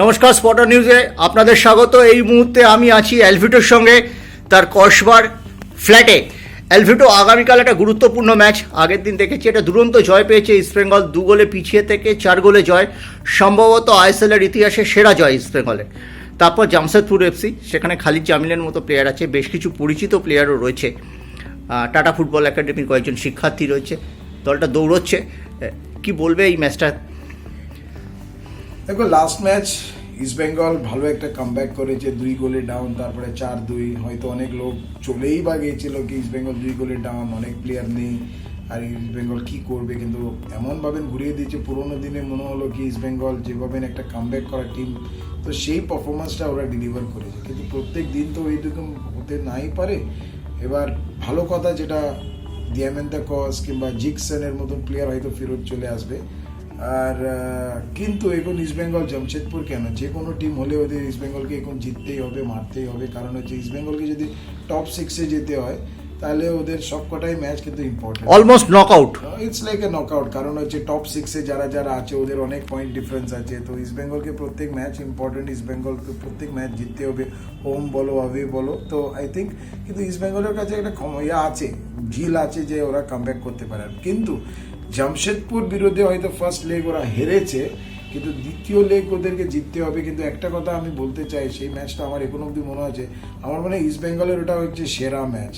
নমস্কার স্পটার নিউজে আপনাদের স্বাগত। এই মুহূর্তে আমি আছি অ্যালভিটোর সঙ্গে, তার কসবার ফ্ল্যাটে অ্যালভিটো আগামীকাল একটা গুরুত্বপূর্ণ ম্যাচ আগের দিন দেখেছি এটা দুরন্ত জয় পেয়েছে ইস্টবেঙ্গল দু গোলে পিছিয়ে থেকে চার গোলে জয়। সম্ভবত আইএসএলের ইতিহাসে সেরা জয় ইস্টবেঙ্গলের তারপর জামশেদপুর এফসি সেখানে খালিদ জামিলের মতো প্লেয়ার আছে, বেশ কিছু পরিচিত প্লেয়ারও রয়েছে। টাটা ফুটবল একাডেমির কয়েকজন শিক্ষার্থী রয়েছে। দলটা দৌড়চ্ছে। কি বলবে এই ম্যাচটা দেখো লাস্ট ম্যাচ ইস্ট বেঙ্গল ভালো একটা কামব্যাক করেছে, দুই গোলে ডাউন তারপরে চার দুই। হয়তো অনেক লোক চলেই বা গিয়েছিল কি ইস্ট বেঙ্গল দুই গোলে ডাউন অনেক প্লেয়ার নেই। আর ইস্ট বেঙ্গল কি করবে? কিন্তু এমনভাবে ঘুরিয়ে দিয়েছে, পুরোনো দিনে মনে হলো কি ইস্ট বেঙ্গল যেভাবে একটা কামব্যাক করা টিম তো সেই পারফরমেন্সটা ওরা ডেলিভার করেছে। কিন্তু প্রত্যেক দিন তো এইরকম হতে নাই পারে। এবার ভালো কথা যেটা দিয়ামেন্তা কস কিংবা জিকসনের মতন প্লেয়ার হয়তো ফেরত চলে আসবে। আর কিন্তু এখন ইস্টবেঙ্গল জামশেদপুর কেন? যে কোনো টিম হলে ওদের ইস্টবেঙ্গলকে এখন জিততেই হবে মারতেই হবে। কারণ হচ্ছে ইস্টবেঙ্গলকে যদি টপ সিক্সে যেতে হয় তাহলে ওদের সবকটাই ম্যাচ কিন্তু important almost knock out it's like a knockout কারণ হচ্ছে টপ সিক্সে যারা যারা আছে ওদের অনেক পয়েন্ট ডিফারেন্স আছে। তো ইস্টবেঙ্গলকে প্রত্যেক ম্যাচ ইম্পর্টেন্ট ইস্টবেঙ্গলকে প্রত্যেক ম্যাচ জিততে হবে। হোম বলো অ্যাওয়ে বলো। তো আই থিঙ্ক কিন্তু ইস্টবেঙ্গলের কাছে একটা ক্ষম- ইয়ে আছে ঝিল আছে যে ওরা কামব্যাক করতে পারে। কিন্তু জামশেদপুর বিরুদ্ধে হয়তো ফার্স্ট লেগ ওরা হেরেছে, কিন্তু দ্বিতীয় লেগ ওদেরকে জিততে হবে। কিন্তু একটা কথা আমি বলতে চাই, সেই ম্যাচটা আমার এখন অব্দি মনে আছে। আমার মনে হয় ইস্ট বেঙ্গলের ওটা হচ্ছে সেরা ম্যাচ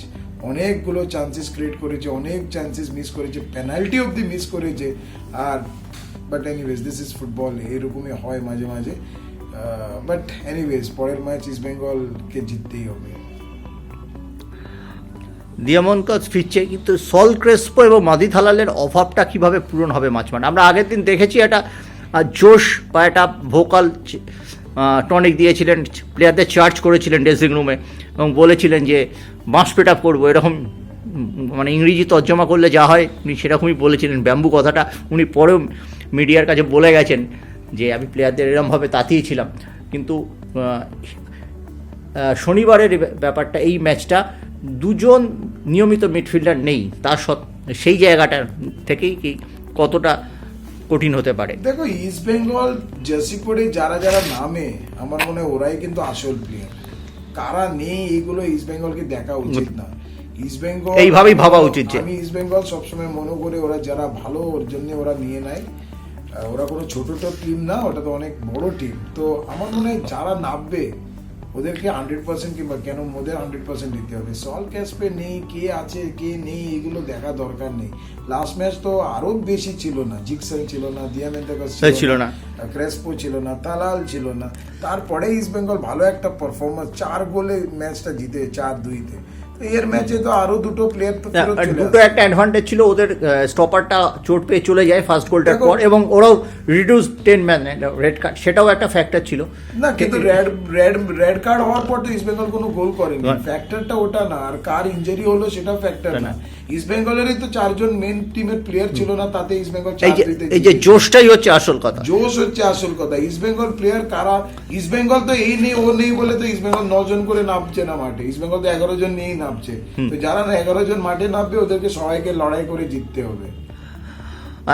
অনেকগুলো চান্সেস ক্রিয়েট করেছে, অনেক চান্সেস মিস করেছে পেনাল্টি অব্দি মিস করেছে। আর but anyways this is football এরকমই হয় মাঝে মাঝে। বাট এনিওয়েজ পরের ম্যাচ ইস্ট বেঙ্গলকে জিততেই হবে। দিয়ামনকস ফিরছে, কিন্তু সল ক্রেসপো এবং মাদি থালালের অভাবটা কীভাবে পূরণ হবে মাঝ মাঠে আমরা আগের দিন দেখেছি একটা জোশ বা একটা ভোকাল টনিক দিয়েছিলেন, প্লেয়ারদের চার্জ করেছিলেন ড্রেসিং রুমে এবং বলেছিলেন যে, বাঁশ পেট আপ করব এরকম মানে ইংরেজি তর্জমা করলে যা হয়, উনি সেরকমই বলেছিলেন। ব্যাম্বু কথাটা উনি পরেও মিডিয়ার কাছে বলে গেছেন যে, আমি প্লেয়ারদের এরমভাবে তাতিয়েছিলাম। কিন্তু শনিবারের ব্যাপারটা, এই ম্যাচটা দুজন নিয়মিত মিডফিল্ডার নেই তা সেই জায়গাটা থেকেই কি কতটা কঠিন হতে পারে? দেখো ইস্ট বেঙ্গল জার্সি পরে যারা যারা নামে আমার মনে হয় ওরাই কিন্তু আসল প্লেয়ার কারা নেই এগুলো ইস্ট বেঙ্গলকে দেখা উচিত না। ইস্ট বেঙ্গল এইভাবেই ভাবা উচিত যে। আমি ইস্ট বেঙ্গল সবসময় মনে করে ওরা যারা ভালো ওর জন্য ওরা নিয়ে নেয়। ওরা কোনো ছোট ছোট টিম না ওটা তো অনেক বড় টিম তো আমার মনে হয় যারা নামবে ওদেরকে হান্ড্রেড পার্সেন্ট কিংবা কেন ওদের হান্ড্রেড পার্সেন্ট দিতে হবে? সল ক্যাসপে নেই কে আছে কে নেই এগুলো দেখা দরকার নেই। লাস্ট ম্যাচ তো আরও বেশি ছিল না জিকসন ছিল না দিয়ামেন্তাকাস ছিল না। ক্রেসপো ছিল না তালাল ছিল না। তারপরে ইস্ট বেঙ্গল ভালো একটা পারফরমেন্স চার গোলে ম্যাচটা জিতে চার দুইতে। তো এর ম্যাচে তো আরও দুটো প্লেয়ার তো দুটো একটা অ্যাডভান্টেজ ছিল ওদের স্টপারটা চোট পেয়ে চলে যায় ফার্স্ট গোলটার পর এবং ওরাও reduce ten man red card সেটাও একটা ফ্যাক্টর ছিল। না কিন্তু রেড রেড রেড কার্ড হওয়ার পর তো ইস্ট বেঙ্গল কোনো গোল করেনি। ফ্যাক্টরটা ওটা না আর কার ইনজুরি হলো সেটা ফ্যাক্টর না। না। ইস্ট বেঙ্গলেরই তো চারজন মেন টিমের প্লেয়ার ছিল না তাতে ইস্ট বেঙ্গল এই যে। জোশটাই হচ্ছে আসল কথা। জোশ হচ্ছে আসল কথা। ইস্ট বেঙ্গল প্লেয়ার কারা? ইস্ট বেঙ্গল তো এই নেই ও নেই বলে তো ইস্ট বেঙ্গল নজন করে নামছে না মাঠে। ইস্ট বেঙ্গল তো এগারো জন নিয়েই নামছে। তো যারা না এগারো জন মাঠে নামবে ওদেরকে সবাইকে লড়াই করে জিততে হবে।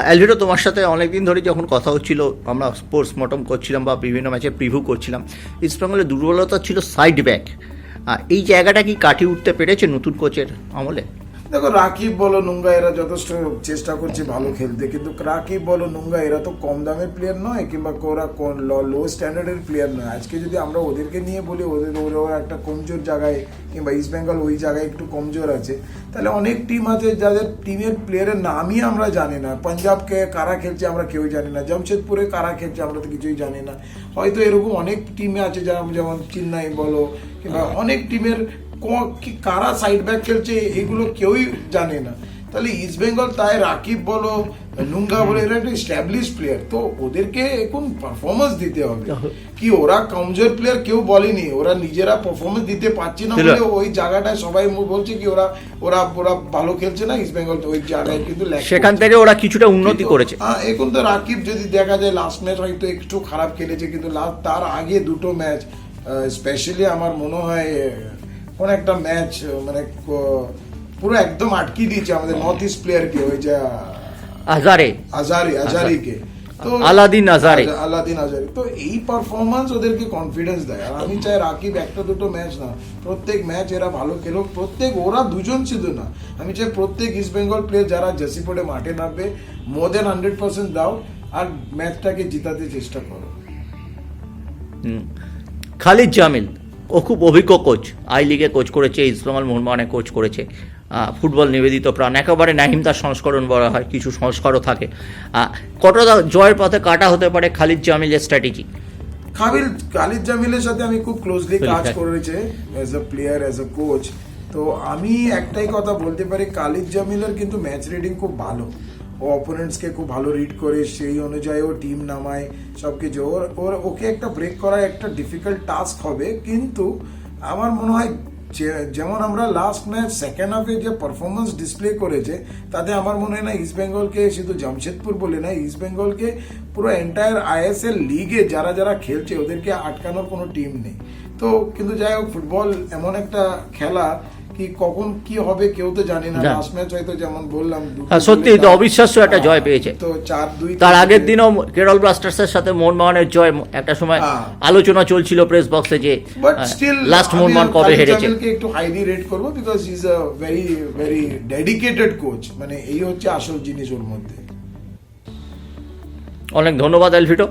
অ্যালভিটো তোমার সাথে অনেক দিন ধরে যখন কথা হচ্ছিল, আমরা স্পোর্টস মটম করছিলাম বা বিভিন্ন ম্যাচে প্রিভিউ করছিলাম ইস্টবেঙ্গলের দুর্বলতা ছিল সাইড ব্যাক এই জায়গাটা কি কাটিয়ে উঠতে পেরেছে নতুন কোচের আমলে? দেখো রাকিব বলো নুঙ্গা এরা যথেষ্ট চেষ্টা করছে ভালো খেলতে কিন্তু রাকিব বলো নুঙ্গা এরা তো কম দামের প্লেয়ার নয় কিংবা ওরা লো স্ট্যান্ডার্ডের প্লেয়ার নয়। আজকে যদি আমরা ওদেরকে নিয়ে বলি ওদের ওরা একটা কমজোর জায়গায় কিংবা ইস্ট বেঙ্গল ওই জায়গায় একটু কমজোর আছে তাহলে অনেক টিম আছে যাদের টিমের প্লেয়ারের নামই আমরা জানি না। পাঞ্জাবকে কারা খেলছে আমরা কেউ জানি না জামশেদপুরে কারা খেলছে আমরা তো কিছুই জানি না। হয়তো এরকম অনেক টিমে আছে যারা যেমন চেন্নাই বলো কিংবা অনেক টিমের ক- কারা সাইড ব্যাক খেলছে এগুলো কেউই জানে না। তাহলে ইস্ট বেঙ্গল তাই রাকিব বলো নুঙ্গা বলো এরা একটা স্ট্যাবলিশ প্লেয়ার তো ওদেরকে এখন পারফরমেন্স দিতে হবে। কি ওরা কমজোর প্লেয়ার কেউ বলেনি ওরা নিজেরা পারফরমেন্স দিতে পারছে না বলে ওই জায়গাটায় সবাই বলছে কি ওরা ওরা ওরা ভালো খেলছে না ইস্ট বেঙ্গল তো ওই জায়গায় কিন্তু সেখান থেকে ওরা কিছুটা উন্নতি করেছে। হ্যাঁ, এখন তো রাকিব যদি দেখা যায় লাস্ট ম্যাচ হয়তো একটু খারাপ খেলেছে কিন্তু লাস্ট তার আগে দুটো ম্যাচ স্পেশালি আমার মনে হয় কোন একটা ম্যাচ মানে পুরো একদম আটকে দিয়েছে আমাদের নর্থ ইস্ট প্লেয়ারকে ওই যে Ajaraie. Ajaraie আজারিকে। Alaaeddine Ajaraie. Alaaeddine Ajaraie. তো এই পারফরমেন্স ওদেরকে কনফিডেন্স দেয়। আর আমি চাই রাকিব একটা দুটো ম্যাচ না প্রত্যেক ম্যাচ এরা ভালো খেলুক প্রত্যেক ওরা দুজন শুধু না আমি চাই প্রত্যেক ইস্ট বেঙ্গল প্লেয়ার যারা জার্সি পরে মাঠে নামবে মোর দেন হান্ড্রেড পার্সেন্ট দাও আর ম্যাচটাকে জিতাতে চেষ্টা করো। হুম। খালিদ জামিল। ও খুব অভিজ্ঞ কোচ আই লিগে কোচ করেছে ইসলামাল মোহনবাগানে কোচ করেছে। ফুটবল নিবেদিত প্রাণ। একেবারে নাহিম তার সংস্করণ বলা হয় কিছু সংস্কারও থাকে। কতটা জয়ের পথে কাটা হতে পারে খালিদ জামিলের স্ট্র্যাটেজি খাবিল খালিদ জামিলের সাথে আমি খুব ক্লোজলি কাজ. করেছে as a player as a coach তো আমি একটাই কথা বলতে পারি খালিদ জামিলের কিন্তু ম্যাচ রিডিং খুব ভালো। ও অপোনেন্টসকে খুব ভালো রিড করে, সেই অনুযায়ী ও টিম নামায় সব কিছু ওর ওর, ওকে একটা ব্রেক করা একটা ডিফিকাল্ট টাস্ক হবে, কিন্তু আমার মনে হয় যেমন আমরা লাস্ট ম্যাচ সেকেন্ড হাফে যে পারফরমেন্স ডিসপ্লে করেছে, তাতে আমার মনে হয় না ইস্ট বেঙ্গলকে শুধু জামশেদপুর বলে না ইস্ট বেঙ্গলকে পুরো এন্টায়ার আইএসএল লিগে যারা যারা খেলছে, ওদেরকে আটকানোর কোনো টিম নেই। তো, কিন্তু যাই হোক ফুটবল এমন একটা খেলা কি কখন কি হবে কেউ তো জানে না। লাস্ট ম্যাচ হয়তো যেমন বললাম সত্যি তো অবিশ্বাস্য একটা জয় পেয়েছে। তো চার দুই তার আগের দিনও কেরল ব্লাস্টার্সের সাথে মোহনবাগানের জয় একটা সময় হ্যাঁ। আলোচনা চলছিল প্রেস বক্সে যে লাস্ট মোহনবাগান কবে হেরেছে একটু হাইলি রেট করব because is a very very dedicated coach মানে এই হচ্ছে আসল জিনিস ওর মধ্যে অনেক ধন্যবাদ এলভিটো